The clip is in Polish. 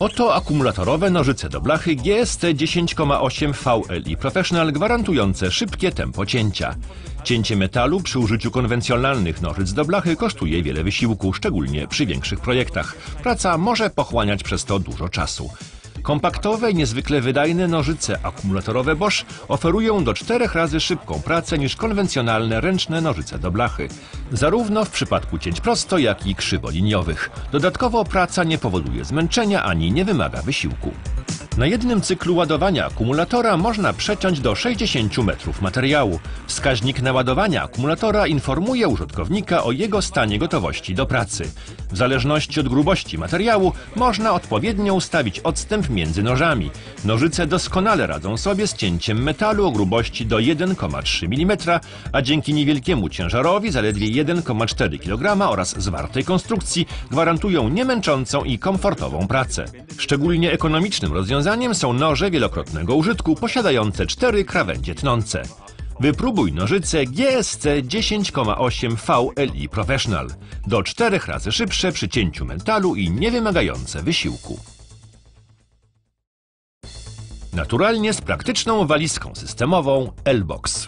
Oto akumulatorowe nożyce do blachy GST 10,8 VLI Professional gwarantujące szybkie tempo cięcia. Cięcie metalu przy użyciu konwencjonalnych nożyc do blachy kosztuje wiele wysiłku, szczególnie przy większych projektach. Praca może pochłaniać przez to dużo czasu. Kompaktowe i niezwykle wydajne nożyce akumulatorowe Bosch oferują do czterech razy szybką pracę niż konwencjonalne ręczne nożyce do blachy. Zarówno w przypadku cięć prosto, jak i krzywoliniowych. Dodatkowo praca nie powoduje zmęczenia ani nie wymaga wysiłku. Na jednym cyklu ładowania akumulatora można przeciąć do 60 metrów materiału. Wskaźnik naładowania akumulatora informuje użytkownika o jego stanie gotowości do pracy. W zależności od grubości materiału można odpowiednio ustawić odstęp między nożami. Nożyce doskonale radzą sobie z cięciem metalu o grubości do 1,3 mm, a dzięki niewielkiemu ciężarowi zaledwie 1,4 kg oraz zwartej konstrukcji gwarantują niemęczącą i komfortową pracę. Szczególnie ekonomicznym rozwiązaniem są noże wielokrotnego użytku posiadające cztery krawędzie tnące. Wypróbuj nożyce GSC 10,8 VLI Professional. Do czterech razy szybsze przy cięciu metalu i niewymagające wysiłku. Naturalnie z praktyczną walizką systemową L-Box.